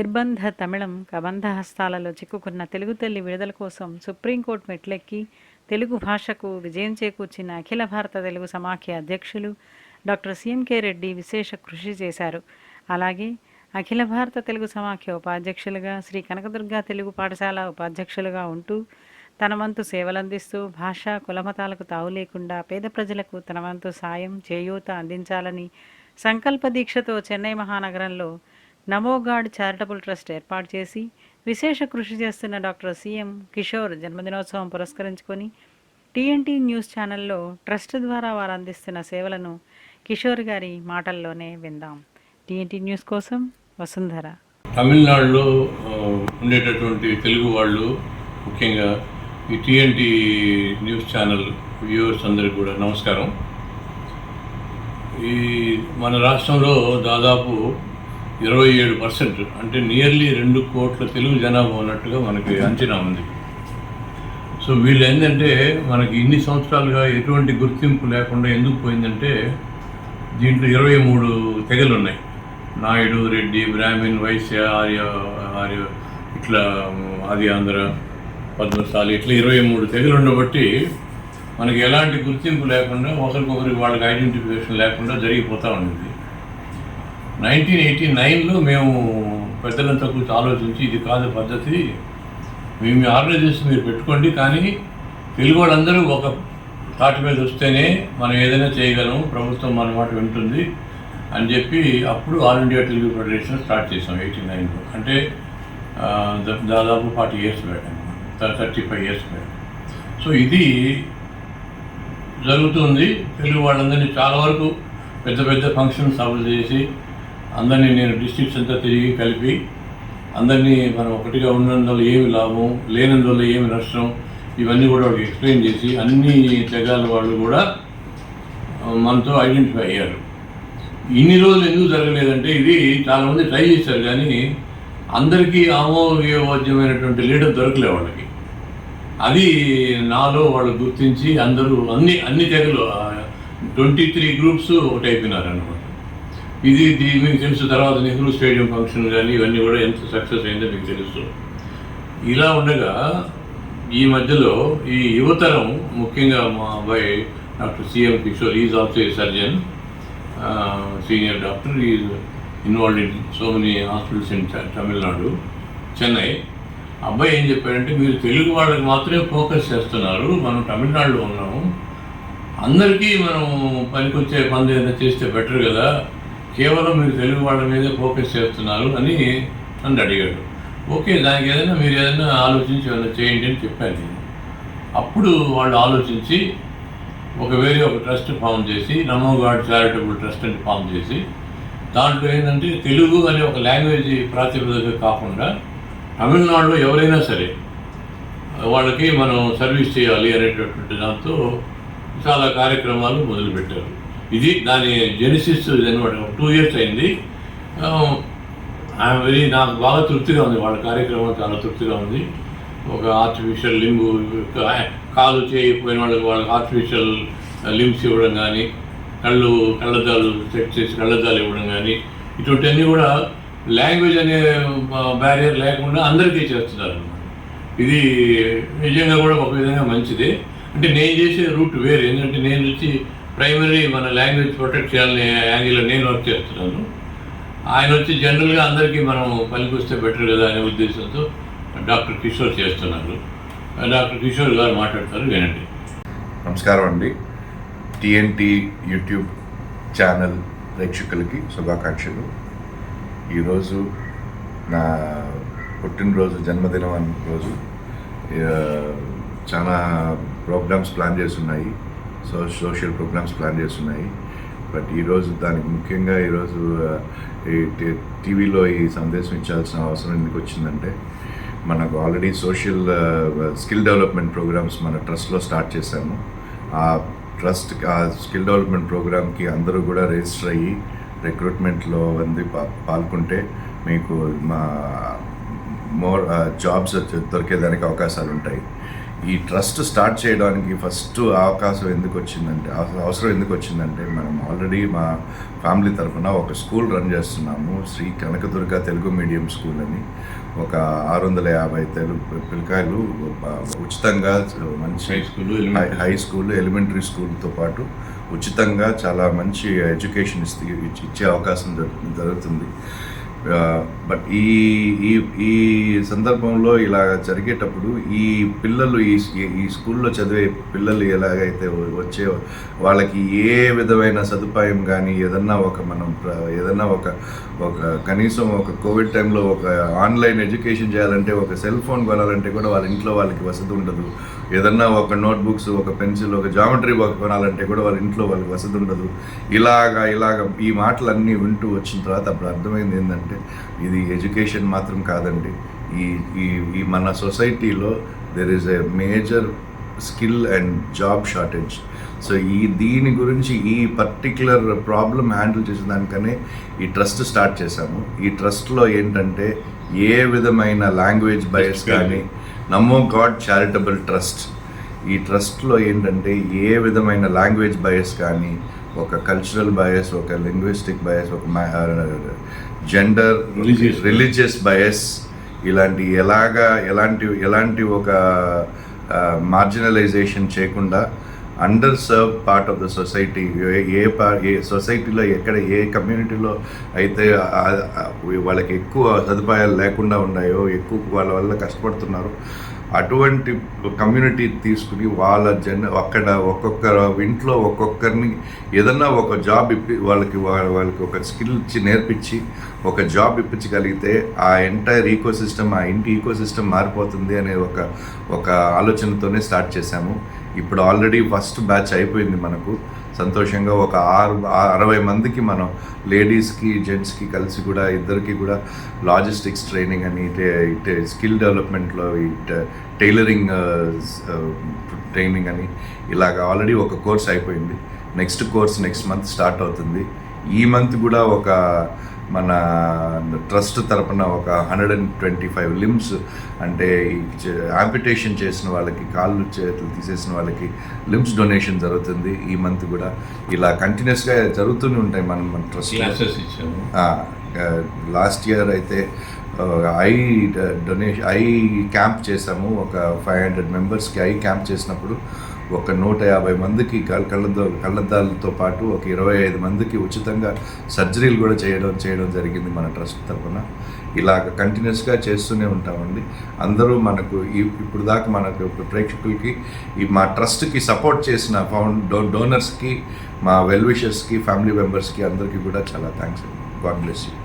నిర్బంధ తమిళం కబంధ హస్తాలలో చిక్కుకున్న తెలుగు తల్లి విడుదల కోసం సుప్రీంకోర్టు మెట్లెక్కి తెలుగు భాషకు విజయం చేకూర్చిన అఖిల భారత తెలుగు సమాఖ్య అధ్యక్షులు డాక్టర్ సిఎంకే రెడ్డి విశేష కృషి చేశారు. అలాగే అఖిల భారత తెలుగు సమాఖ్య ఉపాధ్యక్షులుగా శ్రీ కనకదుర్గ తెలుగు పాఠశాల ఉపాధ్యక్షులుగా ఉంటూ తన వంతు సేవలందిస్తూ భాష కులమతాలకు తావు లేకుండా పేద ప్రజలకు తన వంతు సాయం చేయూత అందించాలని సంకల్ప దీక్షతో చెన్నై మహానగరంలో నమోగాడ్ చారిటబుల్ ట్రస్ట్ ఏర్పాటు చేసి విశేష కృషి చేస్తున్న డాక్టర్ సిఎం కిషోర్ జన్మదినోత్సవం పురస్కరించుకొని టీఎన్టీ న్యూస్ ఛానల్లో ట్రస్ట్ ద్వారా వారు అందిస్తున్న సేవలను కిషోర్ గారి మాటల్లోనే విందాం. టీఎన్టీ న్యూస్ కోసం వసుంధర. తమిళనాడులో ఉండేటటువంటి తెలుగు వాళ్ళు ముఖ్యంగా ఈ టీఎన్టీ న్యూస్ ఛానల్ వ్యూవర్స్ అందరికి కూడా నమస్కారం. ఈ మన రాష్ట్రంలో దాదాపు ఇరవై ఏడు పర్సెంట్ అంటే నియర్లీ రెండు కోట్ల తెలుగు జనాభా ఉన్నట్టుగా మనకి అంచనా ఉంది. సో వీళ్ళు ఏంటంటే మనకి ఇన్ని సంవత్సరాలుగా ఎటువంటి గుర్తింపు లేకుండా ఎందుకు పోయిందంటే దీంట్లో ఇరవై మూడు తెగలు ఉన్నాయి నాయుడు రెడ్డి బ్రాహ్మిన్ వైశ్య ఆర్య ఆర్య ఇట్లా ఆది ఆంధ్ర పద్మశాలి ఇట్లా ఇరవై మూడు తెగలు ఉండబట్టి మనకి ఎలాంటి గుర్తింపు లేకుండా ఒకరికొకరికి వాళ్ళకి ఐడెంటిఫికేషన్ లేకుండా జరిగిపోతూ ఉండేది నైన్టీన్ ఎయిటీ నైన్లో మేము పెద్దలంతా కూర్చొని ఆలోచించి ఇది కాదు పద్ధతి. మేము మీ ఆర్గనైజేషన్ మీరు పెట్టుకోండి కానీ తెలుగు వాళ్ళందరూ ఒక తాటి మీద వస్తేనే మనం ఏదైనా చేయగలం ప్రభుత్వం మన మాట వింటుంది అని చెప్పి అప్పుడు all India Telugu federation start చేసాం ఎయిటీ నైన్లో. అంటే దాదాపు ఫార్టీ ఇయర్స్ బ్యాక్ అనమాట thirty five years back. So ఇది జరుగుతుంది. తెలుగు వాళ్ళందరినీ చాలా వరకు పెద్ద పెద్ద ఫంక్షన్స్ సభలు చేసి అందరినీ నేను డిస్ట్రిక్ట్స్ అంతా తిరిగి కలిపి అందరినీ మనం ఒకటిగా ఉన్నందువల్ల ఏమి లాభం లేనందువల్ల ఏమి నష్టం ఇవన్నీ కూడా వాళ్ళకి ఎక్స్ప్లెయిన్ చేసి అన్ని తెగాల వాళ్ళు కూడా మనతో ఐడెంటిఫై అయ్యారు. ఇన్ని రోజులు ఎందుకు జరగలేదంటే ఇది చాలామంది ట్రై చేశారు కానీ అందరికీ ఆమోయోజ్యమైనటువంటి లీడర్ దొరకలే వాళ్ళకి. అది నాలో వాళ్ళు గుర్తించి అందరూ అన్ని అన్ని తెగలు ట్వంటీ త్రీ గ్రూప్స్ ఒకటి అయిపోయినారు అనమాట ఇది ఇది మీకు తెలుసు తర్వాత నెహ్రూ స్టేడియం ఫంక్షన్ కానీ ఇవన్నీ కూడా ఎంత సక్సెస్ అయిందో మీకు తెలుసు. ఇలా ఉండగా ఈ మధ్యలో ఈ యువతరం ముఖ్యంగా మా అబ్బాయి doctor CM Kishore is also a surgeon senior doctor is involve in so many hospitals in Tamil Nadu Chennai అబ్బాయి ఏం చెప్పాడంటే మీరు తెలుగు వాళ్ళకి మాత్రమే ఫోకస్ చేస్తున్నారు మనం తమిళనాడులో ఉన్నాము. అందరికీ మనం పనికొచ్చే పనులు ఏదైనా చేస్తే బెటర్ కదా. కేవలం మీరు తెలుగు వాళ్ళ మీదే ఫోకస్ చేస్తున్నారు అని నన్ను అడిగాడు. ఓకే దానికి ఏదైనా మీరు ఏదైనా ఆలోచించి ఏమైనా చేయండి అని చెప్పాను నేను. అప్పుడు వాళ్ళు ఆలోచించి ఒక వేరే ఒక ట్రస్ట్ ఫామ్ చేసి నమోగాడ్ చారిటబుల్ ట్రస్ట్ అని ఫామ్ చేసి దాంట్లో ఏంటంటే తెలుగు అనే ఒక లాంగ్వేజ్ ప్రాతిపదిక కాకుండా తమిళనాడులో ఎవరైనా సరే వాళ్ళకి మనం సర్వీస్ చేయాలి అనేటటువంటి దాంతో చాలా కార్యక్రమాలు మొదలుపెట్టారు. ఇది దాని జెనిసిస్ అనమాట టూ ఇయర్స్ అయింది. ఐఎమ్ వెరీ నాకు బాగా తృప్తిగా ఉంది. వాళ్ళ కార్యక్రమం చాలా తృప్తిగా ఉంది. ఒక ఆర్టిఫిషియల్ లింబు కాలు చేయకపోయిన వాళ్ళకి వాళ్ళకి ఆర్టిఫిషియల్ లింబ్స్ ఇవ్వడం కానీ కళ్ళు కళ్ళద్దాలు సెట్ చేసి కళ్ళద్దాలు ఇవ్వడం కానీ ఇటువంటివన్నీ కూడా లాంగ్వేజ్ అనే బ్యారియర్ లేకుండా అందరికీ చేస్తున్నారు ఇది నిజంగా కూడా ఒక విధంగా మంచిదే. అంటే నేను చేసే రూట్ వేరే. ఎందుకంటే నేను వచ్చి ప్రైమరీ మన లాంగ్వేజ్ ప్రొటెక్ట్ చేయాలని యాంగిల్లో నేను వర్క్ చేస్తున్నాను. ఆయన వచ్చి జనరల్గా అందరికీ మనం పనికొస్తే బెటర్ కదా అనే ఉద్దేశంతో డాక్టర్ కిషోర్ చేస్తున్నారు. డాక్టర్ కిషోర్ గారు మాట్లాడతారు వినండి. నమస్కారం అండి. టీఎన్టీ యూట్యూబ్ ఛానల్ ప్రేక్షకులకి శుభాకాంక్షలు. ఈరోజు నా పుట్టినరోజు జన్మదినం రోజు చాలా ప్రోగ్రామ్స్ ప్లాన్ చేస్తున్నాయి. సో సోషల్ ప్రోగ్రామ్స్ ప్లాన్ చేస్తున్నాయి. బట్ ఈరోజు దానికి ముఖ్యంగా ఈరోజు ఈ టీవీలో ఈ సందేశం ఇచ్చాల్సిన అవసరం ఎందుకు వచ్చిందంటే మనకు already social skill development programmes మన ట్రస్ట్లో స్టార్ట్ చేశాము. ఆ ట్రస్ట్ ఆ స్కిల్ డెవలప్మెంట్ ప్రోగ్రామ్కి అందరూ కూడా రిజిస్టర్ అయ్యి రిక్రూట్మెంట్లో వంది పాల్గొంటే మీకు మా మోర్ జాబ్స్ దొరికేదానికి అవకాశాలు ఉంటాయి ఈ ట్రస్ట్ స్టార్ట్ చేయడానికి ఫస్ట్ అవకాశం ఎందుకు వచ్చిందంటే అవ- అవసరం ఎందుకు వచ్చిందంటే మనం ఆల్రెడీ మా ఫ్యామిలీ తరఫున ఒక స్కూల్ రన్ చేస్తున్నాము. శ్రీ కనకదుర్గ తెలుగు మీడియం స్కూల్ అని. ఒక ఆరు వందల యాభై తెలుగు పిల్లకాయలు ఉచితంగా మంచి high school high high school elementary స్కూల్తో పాటు ఉచితంగా చాలా మంచి ఎడ్యుకేషన్ ఇస్తే ఇచ్చి- అవకాశం జరుగు- జరుగుతుంది. బట్ ఈ ఈ ఈ సందర్భంలో ఇలా జరిగేటప్పుడు ఈ పిల్లలు ఈ ఈ- స్కూల్లో చదివే పిల్లలు ఎలాగైతే వచ్చే వాళ్ళకి ఏ విధమైన సదుపాయం కానీ ఏదన్నా ఒక మనం ఏదన్నా ఒక ఒక కనీసం ఒక కోవిడ్ టైంలో ఒక ఆన్లైన్ ఎడ్యుకేషన్ చేయాలంటే ఒక సెల్ ఫోన్ కొనాలంటే కూడా వాళ్ళ ఇంట్లో వాళ్ళకి వసతి ఉండదు. ఏదన్నా ఒక నోట్బుక్స్ ఒక పెన్సిల్ ఒక జామెట్రీ బాక్స్ కొనాలంటే కూడా వాళ్ళ ఇంట్లో వాళ్ళకి వసతి ఉండదు. ఇలాగా ఇలాగ ఈ మాటలన్నీ వింటూ వచ్చిన తర్వాత అప్పుడు అర్థమైంది ఏంటంటే ఇది ఎడ్యుకేషన్ మాత్రం కాదండి. ఈ ఈ ఈ మన సొసైటీలో there is a major skill and job shortage so ఈ దీని గురించి ఈ పర్టిక్యులర్ ప్రాబ్లం హ్యాండిల్ చేసిన దానికనే ఈ ట్రస్ట్ స్టార్ట్ చేశాము. ఈ ట్రస్ట్లో ఏంటంటే ఏ విధమైన లాంగ్వేజ్ బయస్ కానీ నమో గాడ్ చారిటబుల్ ట్రస్ట్ ఈ ట్రస్ట్లో ఏంటంటే ఏ విధమైన లాంగ్వేజ్ బయస్ కానీ ఒక కల్చరల్ బయస్ ఒక లింగ్విస్టిక్ బయస్ ఒక జెండర్. రిలీజియస్ బయస్ ఇలాంటి ఎలాగా ఎలాంటి ఎలాంటి ఒక మార్జినలైజేషన్ చేయకుండా under serve part of the society a పా ఏ సొసైటీలో ఎక్కడ ఏ కమ్యూనిటీలో అయితే వాళ్ళకి ఎక్కువ సదుపాయాలు లేకుండా ఉన్నాయో ఎక్కువ వాళ్ళ వల్ల కష్టపడుతున్నారో అటువంటి కమ్యూనిటీ తీసుకుని వాళ్ళ జన అక్కడ ఒక్కొక్క ఇంట్లో ఒక్కొక్కరిని ఏదన్నా ఒక జాబ్ ఇప్పి వాళ్ళకి వాళ్ళకి ఒక స్కిల్ ఇచ్చి నేర్పించి ఒక జాబ్ ఇప్పించగలిగితే ఆ ఎంటైర్ ఈకో సిస్టమ్ ఆ ఇంటి ఈకో సిస్టమ్ మారిపోతుంది అనే ఒక ఒక ఆలోచనతోనే స్టార్ట్ చేశాము. ఇప్పుడు ఆల్రెడీ ఫస్ట్ బ్యాచ్ అయిపోయింది మనకు. సంతోషంగా ఒక ఆరు ఆ- అరవై మందికి మనం లేడీస్కి జెంట్స్కి కలిసి కూడా ఇద్దరికి కూడా లాజిస్టిక్స్ ట్రైనింగ్ అని స్కిల్ డెవలప్మెంట్లో ఇట్ టైలరింగ్ ట్రైనింగ్ అని ఇలాగ ఆల్రెడీ ఒక కోర్స్ అయిపోయింది. Next course next month start అవుతుంది. ఈ మంత్ కూడా ఒక మన ట్రస్ట్ తరపున ఒక hundred and twenty five limbs అంటే ఆంపిటేషన్ చేసిన వాళ్ళకి కాళ్ళు చేతులు తీసేసిన వాళ్ళకి లిమ్స్ డొనేషన్ జరుగుతుంది ఈ మంత్ కూడా. ఇలా కంటిన్యూస్గా జరుగుతూనే ఉంటాయి మనం మన ట్రస్ట్ లాస్ట్ ఇయర్ అయితే ఐ డొనేషన్ ఐ క్యాంప్ చేసాము. ఒక ఫైవ్ హండ్రెడ్ మెంబర్స్కి ఐ క్యాంప్ చేసినప్పుడు ఒక నూట యాభై మందికి కళ్ళ కళ్ళతో కళ్ళద్దాలతో పాటు ఒక ఇరవై ఐదు మందికి ఉచితంగా సర్జరీలు కూడా చేయడం చేయడం జరిగింది మన ట్రస్ట్ తరఫున. ఇలాగ కంటిన్యూస్గా చేస్తూనే ఉంటామండి. అందరూ మనకు ఇప్పుడు దాకా మనకు ప్రేక్షకులకి ఈ మా ట్రస్ట్కి సపోర్ట్ చేసిన ఫౌండ్ డో డోనర్స్కి మా వెల్విషర్స్కి ఫ్యామిలీ మెంబర్స్కి అందరికీ కూడా చాలా థ్యాంక్స్ గాడ్ బ్లెస్ యూ.